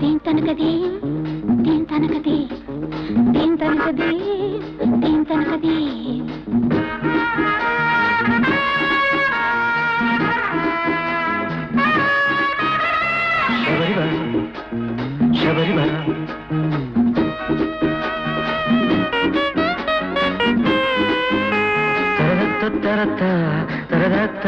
దీన్ తనకది దీన్ తనకది దీన్ తనకది దీన్ తనకది శబరిమల శబరిమల. తరత తరత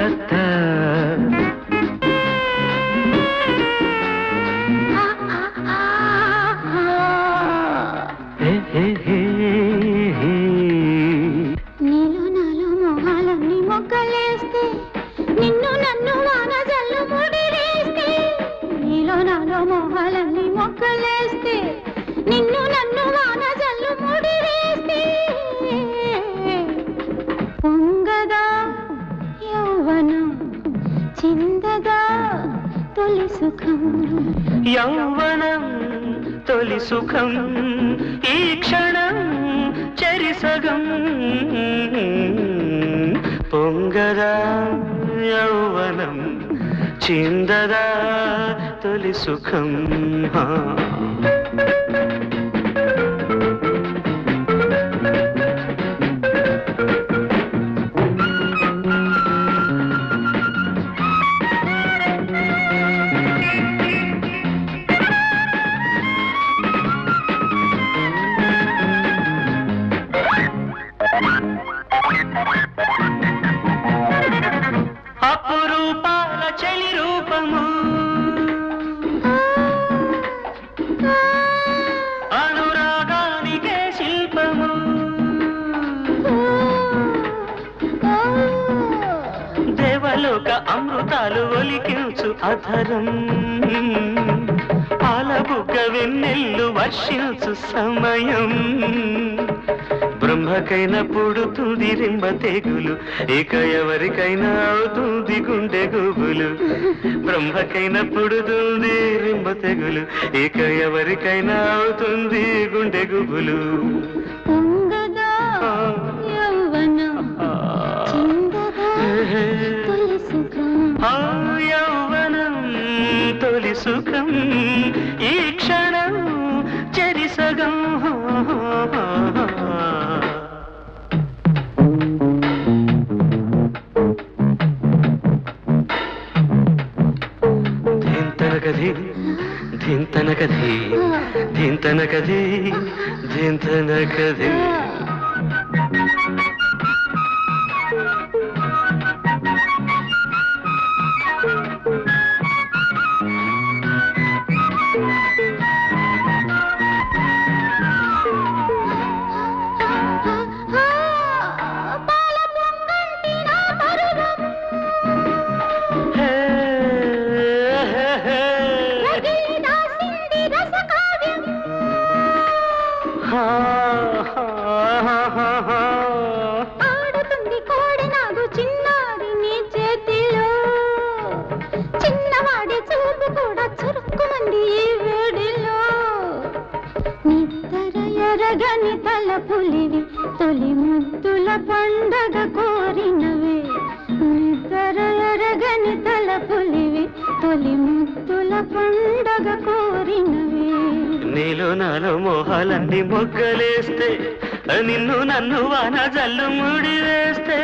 నీలో నాలో మొహాలన్నీ మొగ్గలేస్తే నిన్ను నన్ను వాన జల్లు ముడిరేస్తే నీలో నాలో మొహాలు సుఖం. యౌవనం తొలి సుఖం ఈ క్షణం చరిసగం పొంగదా యౌవనం చిందదా తొలి సుఖం. అపురూపాల చెలి రూపము. అనురాగానికే శిల్పము. దేవలోక అమృతాలు ఒలికించు అధరం. పాలబుగ్గ వెన్నెల్లు వర్షించు సమయం. బ్రహ్మకైనా పుడుతుంది రింబ తెగులు ఇక ఎవరికైనా అవుతుంది గుండె గుబులు. బ్రహ్మకైనా పుడుతుంది రింబ తెగులు ఇక ఎవరికైనా అవుతుంది గుండె గుబులు. యౌవనం తొలి సుఖం. ధింతన కథి ధింతన కథి ధింతన కథి నీలో నాలో మోహాలన్నీ మొగ్గలేస్తే నిన్ను నన్ను వాన జల్లు ముడి వేస్తే